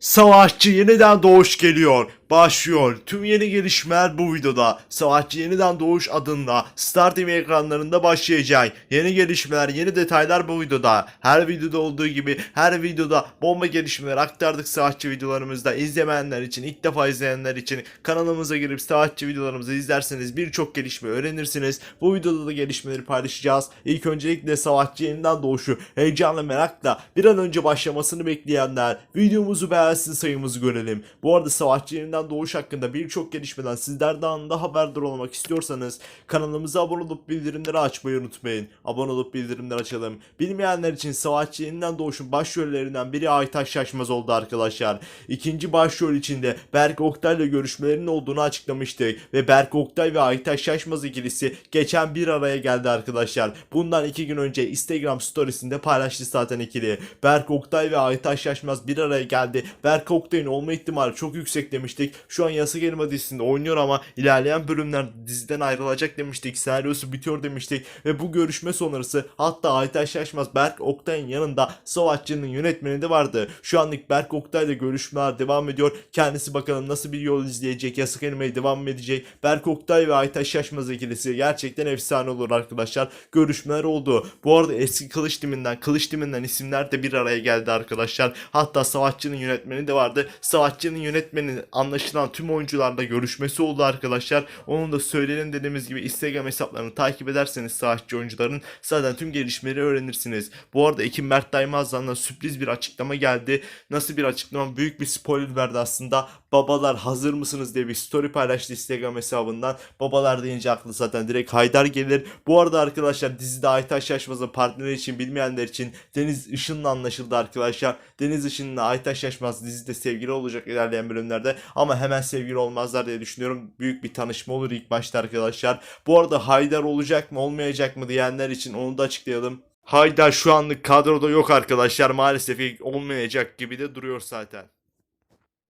Savaşçı yeniden doğuş geliyor. Başlıyor. Tüm yeni gelişmeler bu videoda. Savaşçı yeniden doğuş adında Star TV ekranlarında başlayacak. Yeni gelişmeler, yeni detaylar bu videoda. Her videoda olduğu gibi her videoda bomba gelişmeler aktardık savaşçı videolarımızda. İzlemeyenler için, ilk defa izleyenler için kanalımıza girip savaşçı videolarımızı izlerseniz birçok gelişme öğrenirsiniz. Bu videoda da gelişmeleri paylaşacağız. İlk öncelikle savaşçı yeniden doğuşu heyecanla merakla bir an önce başlamasını bekleyenler videomuzu beğensin sayımızı görelim. Bu arada savaşçı yeniden doğuş hakkında birçok gelişmeden sizlerden anında haberdar olmak istiyorsanız kanalımıza abone olup bildirimleri açmayı unutmayın. Abone olup bildirimleri açalım. Bilmeyenler için savaşçı yeniden doğuşun başrollerinden biri Aytaş Şaşmaz oldu arkadaşlar. İkinci başrol içinde Berk Oktay ile görüşmelerinin olduğunu açıklamıştık ve Berk Oktay ve Aytaş Şaşmaz ikilisi geçen bir araya geldi arkadaşlar. Bundan iki gün önce Instagram storiesinde paylaştı zaten ikili. Berk Oktay ve Aytaş Şaşmaz bir araya geldi. Berk Oktay'ın olma ihtimali çok yüksek demiştik. Şu an Yasak Elma dizisinde oynuyor ama ilerleyen bölümler diziden ayrılacak demiştik. Senaryosu bitiyor demiştik ve bu görüşme sonrası hatta Aytaş Şaşmaz Berk Oktay'ın yanında Savaşçı'nın yönetmeni de vardı. Şu anlık Berk Oktay'la görüşmeler devam ediyor. Kendisi bakalım nasıl bir yol izleyecek. Yasak Elma'ya devam edecek. Berk Oktay ve Aytaş Şaşmaz ikilisi gerçekten efsane olur arkadaşlar. Görüşmeler oldu. Bu arada eski Kılıç Timinden, Kılıç Timinden isimler de bir araya geldi arkadaşlar. Hatta Savaşçı'nın yönetmeni de vardı. Savaşçı'nın yönetmeni anlaşılan tüm oyuncularla görüşmesi oldu arkadaşlar. Onun da söyleyelim dediğimiz gibi Instagram hesaplarını takip ederseniz Savaşçı oyuncuların zaten tüm gelişmeleri öğrenirsiniz. Bu arada Ekim Mert Daimaz'dan da sürpriz bir açıklama geldi. Nasıl bir açıklama? Büyük bir spoiler verdi aslında. Babalar hazır mısınız diye bir story paylaştı Instagram hesabından. Babalar deyince aklı zaten direkt Haydar gelir. Bu arada arkadaşlar dizide Aytaş Şaşmaz'ın partneri için bilmeyenler için Deniz Işın'la anlaşıldı arkadaşlar. Deniz Işın'la Aytaş Şaşmaz dizide sevgili olacak ilerleyen bölümlerde ama hemen sevgili olmazlar diye düşünüyorum. Büyük bir tanışma olur ilk başta arkadaşlar. Bu arada Haydar olacak mı olmayacak mı diyenler için onu da açıklayalım. Haydar şu anlık kadroda yok arkadaşlar maalesef olmayacak gibi de duruyor zaten.